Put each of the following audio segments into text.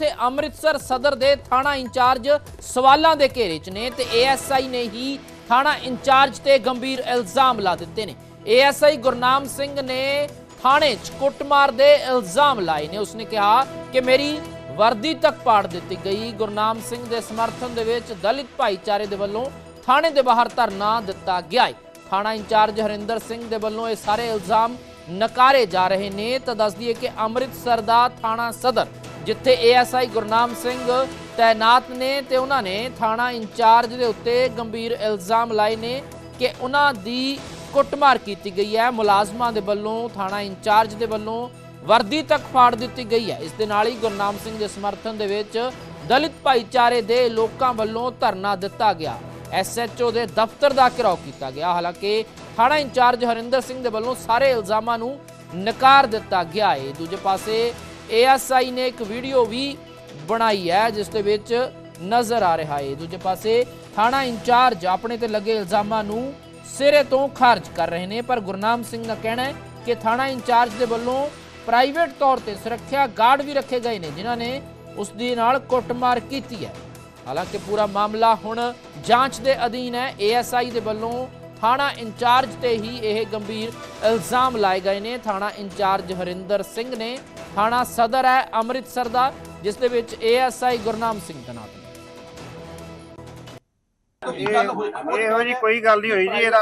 ਜਿੱਥੇ ਅੰਮ੍ਰਿਤਸਰ ਸਦਰ ਦੇ ਥਾਣਾ ਇੰਚਾਰਜ ਸਵਾਲਾਂ ਦੇ ਘੇਰੇ 'ਚ ਨੇ ਤੇ ਏਐਸਆਈ ਨੇ ਹੀ ਥਾਣਾ ਇੰਚਾਰਜ ਤੇ ਗੰਭੀਰ ਇਲਜ਼ਾਮ ਲਾ ਦਿੱਤੇ ਨੇ। ਏਐਸਆਈ ਗੁਰਨਾਮ ਸਿੰਘ ਨੇ ਥਾਣੇ 'ਚ ਕੁੱਟਮਾਰ ਦੇ ਇਲਜ਼ਾਮ ਲਾਏ ਨੇ। ਉਸਨੇ ਕਿਹਾ ਕਿ ਮੇਰੀ ਵਰਦੀ ਤੱਕ ਪਾੜ ਦਿੱਤੀ ਗਈ। ਗੁਰਨਾਮ ਸਿੰਘ ਦੇ ਸਮਰਥਨ ਦੇ ਵਿੱਚ ਦਲਿਤ ਭਾਈਚਾਰੇ ਦੇ ਵੱਲੋਂ ਥਾਣੇ ਦੇ ਬਾਹਰ ਧਰਨਾ ਦਿੱਤਾ ਗਿਆ ਹੈ। ਥਾਣਾ ਇੰਚਾਰਜ ਹਰਿੰਦਰ ਸਿੰਘ ਦੇ ਵੱਲੋਂ ਇਹ ਸਾਰੇ ਇਲਜ਼ਾਮ ਨਕਾਰੇ ਜਾ ਰਹੇ ਨੇ। ਤਾਂ ਦੱਸ ਦਈਏ ਕਿ ਅੰਮ੍ਰਿਤਸਰ ਦਾ ਥਾਣਾ ਸਦਰ ਜਿੱਥੇ ਏਐਸਆਈ ਗੁਰਨਾਮ ਸਿੰਘ ਤਾਇਨਾਤ ਨੇ ਤੇ ਉਹਨਾਂ ਨੇ ਥਾਣਾ ਇੰਚਾਰਜ ਦੇ ਉੱਤੇ ਗੰਭੀਰ ਇਲਜ਼ਾਮ ਲਾਏ ਨੇ ਕਿ ਉਹਨਾਂ ਦੀ ਕੁੱਟਮਾਰ ਕੀਤੀ ਗਈ ਹੈ। ਮੁਲਾਜ਼ਮਾਂ ਦੇ ਵੱਲੋਂ, ਥਾਣਾ ਇੰਚਾਰਜ ਦੇ ਵੱਲੋਂ ਵਰਦੀ ਤੱਕ ਫਾੜ ਦਿੱਤੀ ਗਈ ਹੈ। ਇਸ ਦੇ ਨਾਲ ਹੀ ਗੁਰਨਾਮ ਸਿੰਘ ਦੇ ਸਮਰਥਨ ਦੇ ਵਿੱਚ ਦਲਿਤ ਭਾਈਚਾਰੇ ਦੇ ਲੋਕਾਂ ਵੱਲੋਂ ਧਰਨਾ ਦਿੱਤਾ ਗਿਆ। ਐਸਐਚਓ ਦੇ ਦਫ਼ਤਰ ਦਾ ਘਿਰਾਓ ਕੀਤਾ ਗਿਆ। ਹਾਲਾਂਕਿ ਥਾਣਾ ਇੰਚਾਰਜ ਹਰਿੰਦਰ ਸਿੰਘ ਦੇ ਵੱਲੋਂ ਸਾਰੇ ਇਲਜ਼ਾਮਾਂ ਨੂੰ ਨਕਾਰ ਦਿੱਤਾ ਗਿਆ। ਹੈ ਦੂਜੇ ਪਾਸੇ ਏਐਸਆਈ ਨੇ ਇੱਕ ਵੀਡੀਓ ਵੀ ਬਣਾਈ ਹੈ, ਜਿਸ ਦੇ ਵਿੱਚ ਨਜ਼ਰ ਆ ਰਿਹਾ ਹੈ। ਦੂਜੇ ਪਾਸੇ ਥਾਣਾ ਇੰਚਾਰਜ ਆਪਣੇ ਤੇ ਲੱਗੇ ਇਲਜ਼ਾਮਾਂ ਨੂੰ ਸਿਰੇ ਤੋਂ ਖਾਰਜ ਕਰ ਰਹੇ ਨੇ, ਪਰ ਗੁਰਨਾਮ ਸਿੰਘ ਦਾ ਕਹਿਣਾ ਹੈ ਕਿ ਥਾਣਾ ਇੰਚਾਰਜ ਦੇ ਵੱਲੋਂ ਪ੍ਰਾਈਵੇਟ ਤੌਰ ਤੇ ਸੁਰੱਖਿਆ ਗਾਰਡ ਵੀ ਰੱਖੇ ਗਏ ਨੇ, ਜਿਨ੍ਹਾਂ ਨੇ ਉਸ ਦੇ ਨਾਲ ਕੁੱਟਮਾਰ ਕੀਤੀ ਹੈ। ਹਾਲਾਂਕਿ ਪੂਰਾ ਮਾਮਲਾ ਹੁਣ ਜਾਂਚ ਦੇ ਅਧੀਨ ਹੈ। ਏਐਸਆਈ ਦੇ ਵੱਲੋਂ ਥਾਣਾ ਇੰਚਾਰਜ ਤੇ ਹੀ ਇਹ ਗੰਭੀਰ ਇਲਜ਼ਾਮ ਲਾਏ ਗਏ ਨੇ। ਥਾਣਾ ਇੰਚਾਰਜ ਹਰਿੰਦਰ ਸਿੰਘ ਨੇ ਥਾਣਾ ਸਦਰ ਹੈ ਅੰਮ੍ਰਿਤਸਰ ਦਾ ਜਿਸ ਦੇ ਵਿੱਚ ਏਐਸਆਈ ਗੁਰਨਾਮ ਸਿੰਘ ਤੈਨਾਤ ਇਹ ਇਹੋ ਜੀ ਕੋਈ ਗੱਲ ਨਹੀਂ ਹੋਈ ਜੀ ਇਹਦਾ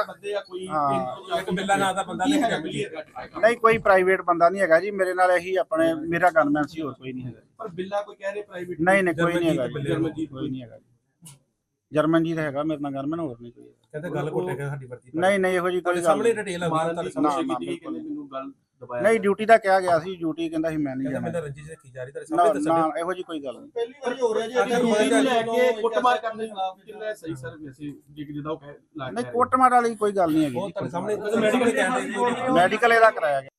ਹਾਂ ਇੱਕ ਬਿੱਲਾ ਨਾਂ ਦਾ ਬੰਦਾ ਲੈ ਕੇ ਮਿਲੀ ਨਹੀਂ ਕੋਈ ਪ੍ਰਾਈਵੇਟ ਬੰਦਾ ਨਹੀਂ ਹੈਗਾ ਜੀ ਮੇਰੇ ਨਾਲ ਇਹੀ ਆਪਣੇ ਮੇਰਾ ਗਨਮੈਨ ਸੀ ਹੋਰ ਕੋਈ ਨਹੀਂ ਹੈਗਾ ਪਰ ਬਿੱਲਾ ਕੋਈ ਕਹਿ ਰਹੇ ਪ੍ਰਾਈਵੇਟ ਨਹੀਂ ਨਹੀਂ ਕੋਈ ਨਹੀਂ ਹੈਗਾ ਜੀ, ਜਰਮਨਜੀਤ ਕੋਈ ਨਹੀਂ ਹੈਗਾ ਜੀ। ਜਰਮਨਜੀਤ ਹੈਗਾ ਮੇਰੇ ਨਾਲ ਗਨਮੈਨ ਹੋਰ ਨਹੀਂ ਕੋਈ ਹੈਗਾ। ਕਹਿੰਦੇ ਗੱਲ ਘੋਟੇਗਾ ਸਾਡੀ ਵਰਤੀ ਨਹੀਂ ਨਹੀਂ ਇਹੋ ਜੀ ਕੋਈ ਤੁਹਾਡੇ ਗੱਲ ਸਾਹਮਣੇ। ਡਿਟੇਲ ਆ ਮਾਰਨ ਤੁਹਾਡੇ ਦੀ ਸਾਹਮਣੇ ਕੀਤੀ ਬਿਲਕੁਲ। ਮੈਨੂੰ ਗੱਲ ਦਬਾਇਆ ਨਹੀਂ ਡਿਊਟੀ ਦਾ ਕਿਹਾ ਗਿਆ ਸੀ ਡਿਊਟੀ ਕਹਿੰਦਾ ਸੀ ਮੈਂ ਨਹੀਂ ਜਾਣਾ ਮੈਂ ਰੰਜਿਸ਼ ਰੱਖੀ ਜਾ ਰਹੀ ਤੁਹਾਡੇ ਸਾਹਮਣੇ ਦੱਸਣ ਨਾ ਇਹੋ ਜੀ ਕੋਈ ਗੱਲ ਨਹੀਂ। ਪਹਿਲੀ ਵਾਰੀ ਹੋ ਰਿਹਾ ਜੀ ਅਗਰ ਅਸੀਂ ਹੋਏਗਾ ਲੈ ਕੇ ਕੁੱਟਮਾਰ ਕਰਨ ਦੇ ਖਿਲਾਫ ਕਿੰਨਾ ਸਹੀ ਸਰ ਵੈਸੇ ਜਿਗ ਜਿਹਦਾ ਉਹ ਕਹਿ ਲਾ ਨਹੀਂ ਕੋਟਮਾਰ ਵਾਲੀ ਕੋਈ ਗੱਲ ਨਹੀਂ ਉਹ ਹੈਗੀ ਤੁਹਾਡੇ ਸਾਹਮਣੇ ਮੈਡੀਕਲ ਕਹਿੰਦੇ ਮੈਡੀਕਲ ਇਹਦਾ ਕਰਾਇਆ ਗਿਆ।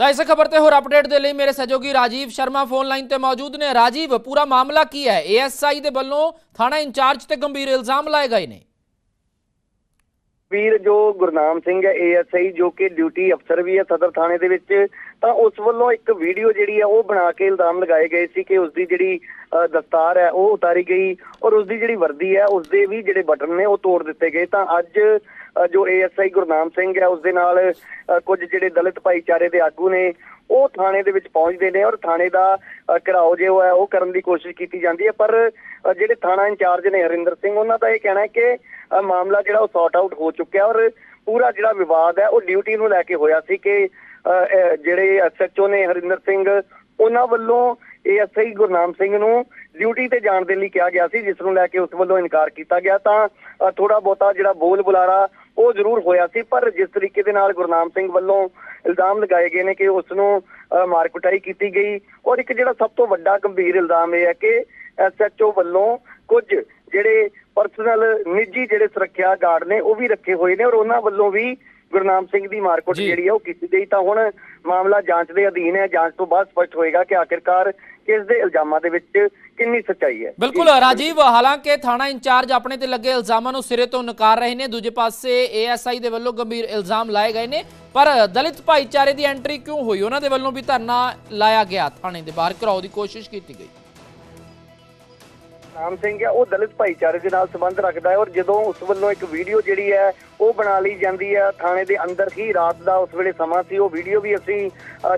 ਤਾਂ ਇਸ ਖਬਰ ਤੇ ਹੋਰ ਅਪਡੇਟ ਦੇ ਲਈ ਮੇਰੇ ਸਹਿਯੋਗੀ ਰਾਜੀਵ ਸ਼ਰਮਾ ਫੋਨ ਲਾਈਨ ਤੇ ਮੌਜੂਦ ਨੇ। ਰਾਜੀਵ ਪੂਰਾ ਮਾਮਲਾ ਕੀ ਹੈ? ਏਐਸਆਈ ਦੇ ਵੱਲੋਂ ਥਾਣਾ ਇੰਚਾਰਜ ਤੇ ਗੰਭੀਰ ਇਲਜ਼ਾਮ ਲਾਏ ਗਏ ਨੇ। ਵੀਰ ਜੋ ਗੁਰਨਾਮ ਸਿੰਘ ਹੈ ਏਐਸਆਈ ਜੋ ਕਿ ਡਿਊਟੀ ਅਫਸਰ ਵੀ ਹੈ ਸਦਰ ਥਾਣੇ ਦੇ ਵਿੱਚ ਤਾਂ ਉਸ ਵੱਲੋਂ ਇੱਕ ਵੀਡੀਓ ਜਿਹੜੀ ਹੈ ਉਹ ਬਣਾ ਕੇ ਇਲਜ਼ਾਮ ਲਗਾਏ ਗਏ ਸੀ ਕਿ ਉਸ ਦੀ ਜਿਹੜੀ ਅ, ਦਸਤਾਰ ਹੈ ਉਹ ਉਤਾਰੀ ਗਈ ਔਰ ਉਸ ਦੀ ਜਿਹੜੀ ਵਰਦੀ ਹੈ ਉਸ ਦੇ ਵੀ ਜਿਹੜੇ ਬਟਨ ਨੇ ਉਹ ਤੋੜ ਦਿੱਤੇ ਗਏ। ਤਾਂ ਅੱਜ ਅ, ਜੋ ਏਐਸਆਈ ਗੁਰਨਾਮ ਸਿੰਘ ਹੈ ਉਸ ਦੇ ਨਾਲ ਅ, ਕੁਝ ਜਿਹੜੇ ਦਲਿਤ ਭਾਈਚਾਰੇ ਦੇ ਆਗੂ ਨੇ ਉਹ ਥਾਣੇ ਦੇ ਵਿੱਚ ਪਹੁੰਚਦੇ ਨੇ ਔਰ ਥਾਣੇ ਦਾ ਅ, ਘਿਰਾਓ ਜੋ ਹੈ ਉਹ ਕਰਨ ਦੀ ਕੋਸ਼ਿਸ਼ ਕੀਤੀ ਜਾਂਦੀ ਹੈ। ਪਰ ਜਿਹੜੇ ਥਾਣਾ ਇੰਚਾਰਜ ਨੇ ਹਰਿੰਦਰ ਸਿੰਘ ਉਹਨਾਂ ਦਾ ਇਹ ਕਹਿਣਾ ਹੈ ਕਿ ਮਾਮਲਾ ਜਿਹੜਾ ਉਹ ਸੌਟ ਆਊਟ ਹੋ ਚੁੱਕਿਆ ਔਰ ਪੂਰਾ ਜਿਹੜਾ ਵਿਵਾਦ ਹੈ ਉਹ ਡਿਊਟੀ ਨੂੰ ਲੈ ਕੇ ਹੋਇਆ ਸੀ ਕਿ ਅ, ਅ, ਜਿਹੜੇ ਐਸਐਚਓ ਨੇ ਹਰਿੰਦਰ ਸਿੰਘ ਉਹਨਾਂ ਵੱਲੋਂ ਏਐਸਆਈ ਗੁਰਨਾਮ ਸਿੰਘ ਨੂੰ ਡਿਊਟੀ ਤੇ ਜਾਣ ਦੇ ਲਈ ਕਿਹਾ ਗਿਆ ਸੀ ਜਿਸ ਨੂੰ ਲੈ ਕੇ ਉਸ ਵੱਲੋਂ ਇਨਕਾਰ ਕੀਤਾ ਗਿਆ। ਤਾਂ ਥੋੜਾ ਬਹੁਤਾ ਜਿਹੜਾ ਬੋਲ ਬੁਲਾਰਾ ਉਹ ਜ਼ਰੂਰ ਹੋਇਆ ਸੀ ਪਰ ਜਿਸ ਤਰੀਕੇ ਦੇ ਨਾਲ ਗੁਰਨਾਮ ਸਿੰਘ ਵੱਲੋਂ ਇਲਜ਼ਾਮ ਲਗਾਏ ਗਏ ਨੇ ਕਿ ਉਸ ਨੂੰ ਮਾਰ ਕੁਟਾਈ ਕੀਤੀ ਗਈ। ਔਰ ਇੱਕ ਜਿਹੜਾ ਸਭ ਤੋਂ ਵੱਡਾ ਗੰਭੀਰ ਇਲਜ਼ਾਮ ਇਹ ਹੈ ਕਿ ਐਸਐਚਓ ਵੱਲੋਂ ਕੁਝ ਜਿਹੜੇ ਪਰਸਨਲ ਨਿੱਜੀ ਜਿਹੜੇ ਸੁਰੱਖਿਆ ਗਾਰਡ ਨੇ ਉਹ ਵੀ ਰੱਖੇ ਹੋਏ ਨੇ ਔਰ ਉਹਨਾਂ ਵੱਲੋਂ ਵੀ ਗੁਰਨਾਮ ਸਿੰਘ ਦੀ ਮਾਰਕੁੱਟ। ਜਿਹੜੀ ਹੈ ਉਹ ਕੀਤੀ ਗਈ। ਤਾਂ ਹੁਣ ਮਾਮਲਾ ਜਾਂਚ ਦੇ ਅਧੀਨ ਹੈ। ਜਾਂਚ ਤੋਂ ਬਾਅਦ ਸਪਸ਼ਟ ਹੋਏਗਾ ਕਿ ਆਖਿਰਕਾਰ ਕਿਸ ਦੇ ਇਲਜ਼ਾਮਾਂ ਦੇ ਵਿੱਚ ਕਿੰਨੀ ਸੱਚਾਈ ਹੈ। ਬਿਲਕੁਲ ਰਾਜੀਵ ਹਾਲਾਂਕਿ ਥਾਣਾ ਇੰਚਾਰਜ ਆਪਣੇ ਤੇ ਲੱਗੇ ਇਲਜ਼ਾਮਾਂ ਨੂੰ ਸਿਰੇ ਤੋਂ ਨਕਾਰ ਰਹੇ ਨੇ। ਦੂਜੇ ਪਾਸੇ ਏਐਸਆਈ ਦੇ ਵੱਲੋਂ ਗੰਭੀਰ ਇਲਜ਼ਾਮ ਲਾਏ ਗਏ ਨੇ। ਪਰ ਦਲਿਤ ਭਾਈਚਾਰੇ ਦੀ ਐਂਟਰੀ ਕਿਉਂ ਹੋਈ? ਉਹਨਾਂ ਦੇ ਵੱਲੋਂ ਵੀ ਧਰਨਾ ਲਾਇਆ ਗਿਆ। ਥਾਣੇ ਦੇ ਬਾਹਰ ਘਰਾਓ ਦੀ ਕੋਸ਼ਿਸ਼ ਕੀਤੀ ਗਈ। ਨਾਮ ਸਿੰਘ ਹੈ, ਉਹ ਦਲਿਤ ਭਾਈਚਾਰੇ ਦੇ ਨਾਲ ਸੰਬੰਧ ਰੱਖਦਾ ਹੈ ਔਰ ਜਦੋਂ ਉਸ ਵੱਲੋਂ ਇੱਕ ਵੀਡੀਓ ਜਿਹੜੀ ਹੈ, ਉਹ ਬਣਾ ਲਈ ਜਾਂਦੀ ਹੈ, ਥਾਣੇ ਦੇ ਅੰਦਰ ਹੀ ਰਾਤ ਦਾ ਉਸ ਵੇਲੇ ਸਮਾਂ ਸੀ, ਉਹ ਵੀਡੀਓ ਵੀ ਅਸੀਂ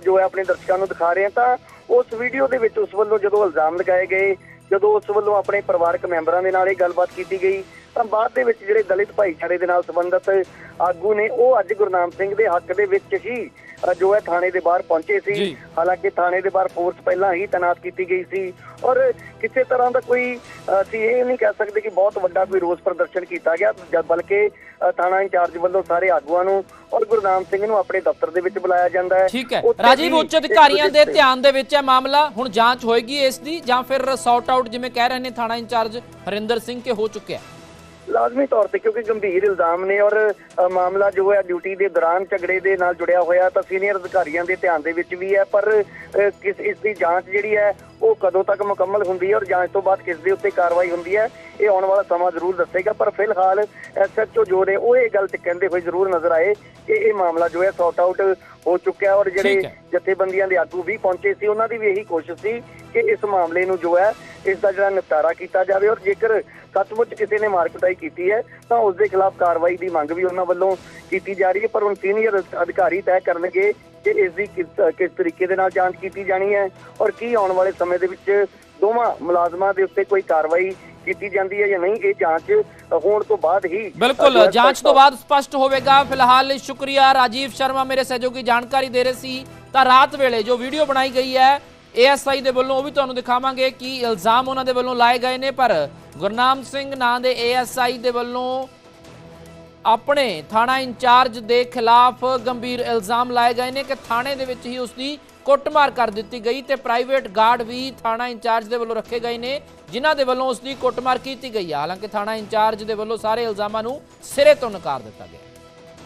ਜੋ ਹੈ ਆਪਣੇ ਦਰਸ਼ਕਾਂ ਨੂੰ ਦਿਖਾ ਰਹੇ ਹਾਂ, ਤਾਂ ਉਸ ਵੀਡੀਓ ਦੇ ਵਿੱਚ ਉਸ ਵੱਲੋਂ ਜਦੋਂ ਇਲਜ਼ਾਮ ਲਗਾਏ ਗਏ, ਜਦੋਂ ਉਸ ਵੱਲੋਂ ਆਪਣੇ ਪਰਿਵਾਰਕ ਮੈਂਬਰਾਂ ਦੇ ਨਾਲ ਇਹ ਗੱਲਬਾਤ ਕੀਤੀ ਗਈ ਤਾਂ ਬਾਅਦ ਦੇ ਵਿੱਚ ਜਿਹੜੇ ਦਲਿਤ ਭਾਈਚਾਰੇ ਦੇ ਨਾਲ ਸੰਬੰਧਿਤ ਆਗੂ ਨੇ ਉਹ ਅੱਜ ਗੁਰਨਾਮ ਸਿੰਘ ਦੇ ਹੱਕ ਦੇ ਵਿੱਚ ਹੀ ਜੋ ਹੈ ਥਾਣੇ ਦੇ ਬਾਹਰ ਪਹੁੰਚੇ ਸੀ। ਹਾਲਾਂਕਿ ਥਾਣੇ ਦੇ ਬਾਹਰ ਫੋਰਸ ਪਹਿਲਾਂ ਹੀ ਤਾਇਨਾਤ ਕੀਤੀ ਗਈ ਸੀ। ਔਰ ਕਿਸੇ ਤਰ੍ਹਾਂ ਦਾ ਕੋਈ ਅਸੀਂ ਇਹ ਨਹੀਂ ਕਹਿ ਸਕਦੇ ਕਿ ਬਹੁਤ ਵੱਡਾ ਕੋਈ ਰੋਸ ਪ੍ਰਦਰਸ਼ਨ ਕੀਤਾ ਗਿਆ ਜਦ ਬਲਕਿ ਥਾਣਾ ਇੰਚਾਰਜ ਵੱਲੋਂ ਸਾਰੇ ਆਗੂਆਂ ਨੂੰ ਔਰ ਗੁਰਨਾਮ ਸਿੰਘ ਨੂੰ ਆਪਣੇ ਦਫ਼ਤਰ ਦੇ ਵਿੱਚ ਬੁਲਾਇਆ ਜਾਂਦਾ ਹੈ। ਠੀਕ ਹੈ। ਰਾਜੀਵ ਉੱਚ ਅਧਿਕਾਰੀਆਂ ਦੇ ਧਿਆਨ ਦੇ ਵਿੱਚ ਹੈ ਮਾਮਲਾ। ਹੁਣ ਜਾਂਚ ਹੋਏਗੀ ਇਸ ਦੀ ਜਾਂ ਫਿਰ ਸੌਟ ਆਊਟ ਜਿਵੇਂ ਕਹਿ ਰਹੇ ਨੇ ਥਾਣਾ ਇੰਚਾਰਜ ਹਰਿੰਦਰ ਸਿੰਘ ਕੇ ਹੋ ਚੁੱਕਿਆ ਲਾਜ਼ਮੀ ਤੌਰ ਤੇ ਕਿਉਂਕਿ ਗੰਭੀਰ ਇਲਜ਼ਾਮ ਨੇ ਔਰ ਮਾਮਲਾ ਜੋ ਹੈ ਡਿਊਟੀ ਦੇ ਦੌਰਾਨ ਝਗੜੇ ਦੇ ਨਾਲ ਜੁੜਿਆ ਹੋਇਆ ਤਾਂ ਸੀਨੀਅਰ ਅਧਿਕਾਰੀਆਂ ਦੇ ਧਿਆਨ ਦੇ ਵਿੱਚ ਵੀ ਹੈ ਪਰ ਕਿਸ ਇਸ ਦੀ ਜਾਂਚ ਜਿਹੜੀ ਹੈ ਉਹ ਕਦੋਂ ਤੱਕ ਮੁਕੰਮਲ ਹੁੰਦੀ ਹੈ ਔਰ ਜਾਂਚ ਤੋਂ ਬਾਅਦ ਕਿਸ ਦੇ ਉੱਤੇ ਕਾਰਵਾਈ ਹੁੰਦੀ ਹੈ ਇਹ ਆਉਣ ਵਾਲਾ ਸਮਾਂ ਜ਼ਰੂਰ ਦੱਸੇਗਾ ਪਰ ਫਿਲਹਾਲ ਐਸਐਚਓ ਜੋ ਨੇ ਉਹ ਇਹ ਗੱਲ ਤੇ ਕਹਿੰਦੇ ਹੋਏ ਜ਼ਰੂਰ ਨਜ਼ਰ ਆਏ ਕਿ ਇਹ ਮਾਮਲਾ ਜੋ ਹੈ ਸੌਟ ਆਊਟ ਹੋ ਚੁੱਕਿਆ ਔਰ ਜਿਹੜੇ। ਜਥੇਬੰਦੀਆਂ ਦੇ ਆਗੂ ਵੀ ਪਹੁੰਚੇ ਸੀ ਉਹਨਾਂ ਦੀ ਵੀ ਇਹੀ ਕੋਸ਼ਿਸ਼ ਸੀ ਕਿ ਇਸ ਮਾਮਲੇ ਨੂੰ ਜੋ ਹੈ ਇਸ ਦਾ ਜਿਹੜਾ ਨਿਪਟਾਰਾ ਕੀਤਾ ਜਾਵੇ ਔਰ ਜੇਕਰ ਸੱਚਮੁੱਚ ਕਿਸੇ ਨੇ ਮਾਰਕਟਾਈ ਕੀਤੀ ਹੈ ਤਾਂ ਉਸ ਦੇ ਖਿਲਾਫ ਕਾਰਵਾਈ ਦੀ ਮੰਗ ਵੀ ਉਹਨਾਂ ਵੱਲੋਂ ਕੀਤੀ ਜਾ ਰਹੀ ਹੈ ਪਰ ਹੁਣ ਸੀਨੀਅਰ ਅਧਿਕਾਰੀ ਤੈਅ ਕਰਨਗੇ ਕਿ ਇਸ ਦੀ ਕਿਸ ਤਰੀਕੇ ਦੇ ਨਾਲ ਜਾਂਚ ਕੀਤੀ ਜਾਣੀ ਹੈ ਔਰ ਕੀ ਆਉਣ ਵਾਲੇ ਸਮੇਂ ਦੇ ਵਿੱਚ ਦੋਵਾਂ ਮੁਲਾਜ਼ਮਾਂ ਦੇ ਉੱਤੇ ਕੋਈ ਕਾਰਵਾਈ ਕੀਤੀ ਜਾਂਦੀ ਹੈ ਜਾਂ ਨਹੀਂ ਇਹ ਜਾਂਚ ਹੋਣ ਤੋਂ ਬਾਅਦ ਹੀ ਬਿਲਕੁਲ ਜਾਂਚ ਤੋਂ ਬਾਅਦ ਸਪਸ਼ਟ ਹੋਵੇਗਾ। ਫਿਲਹਾਲ ਸ਼ੁਕਰੀਆ ਰਾਜੀਵ ਸ਼ਰਮਾ ਮੇਰੇ ਸਹਿਯੋਗੀ ਜਾਣਕਾਰੀ ਦੇ ਰਹੇ ਸੀ। ਤਾਂ ਰਾਤ ਵੇਲੇ ਜੋ ਵੀਡੀਓ ਬਣਾਈ ਗਈ ਹੈ ਏਐਸਆਈ ਦੇ ਵੱਲੋਂ ਉਹ ਵੀ ਤੁਹਾਨੂੰ ਦਿਖਾਵਾਂਗੇ ਕਿ ਇਲਜ਼ਾਮ ਉਹਨਾਂ ਦੇ ਵੱਲੋਂ ਲਾਏ ਗਏ ਨੇ ਪਰ ਗੁਰਨਾਮ ਸਿੰਘ ਨਾਂ ਦੇ ਏਐਸਆਈ ਦੇ ਵੱਲੋਂ ਆਪਣੇ ਥਾਣਾ ਇੰਚਾਰਜ ਦੇ ਖਿਲਾਫ ਗੰਭੀਰ ਇਲਜ਼ਾਮ ਲਾਏ ਗਏ ਨੇ ਕਿ ਥਾਣੇ ਦੇ ਵਿੱਚ ਹੀ ਉਸ ਦੀ ਕੁੱਟਮਾਰ ਕਰ ਦਿੱਤੀ ਗਈ ਤੇ ਪ੍ਰਾਈਵੇਟ ਗਾਰਡ ਵੀ ਥਾਣਾ ਇੰਚਾਰਜ ਦੇ ਵੱਲੋਂ ਰੱਖੇ ਗਏ ਨੇ, ਜਿਨ੍ਹਾਂ ਦੇ ਵੱਲੋਂ ਉਸ ਦੀ ਕੁੱਟਮਾਰ ਕੀਤੀ ਗਈ। ਹੈ ਹਾਲਾਂਕਿ ਥਾਣਾ ਇੰਚਾਰਜ ਦੇ ਵੱਲੋਂ ਸਾਰੇ ਇਲਜ਼ਾਮਾਂ ਨੂੰ ਸਿਰੇ ਤੋਂ ਨਕਾਰ ਦਿੱਤਾ ਗਿਆ।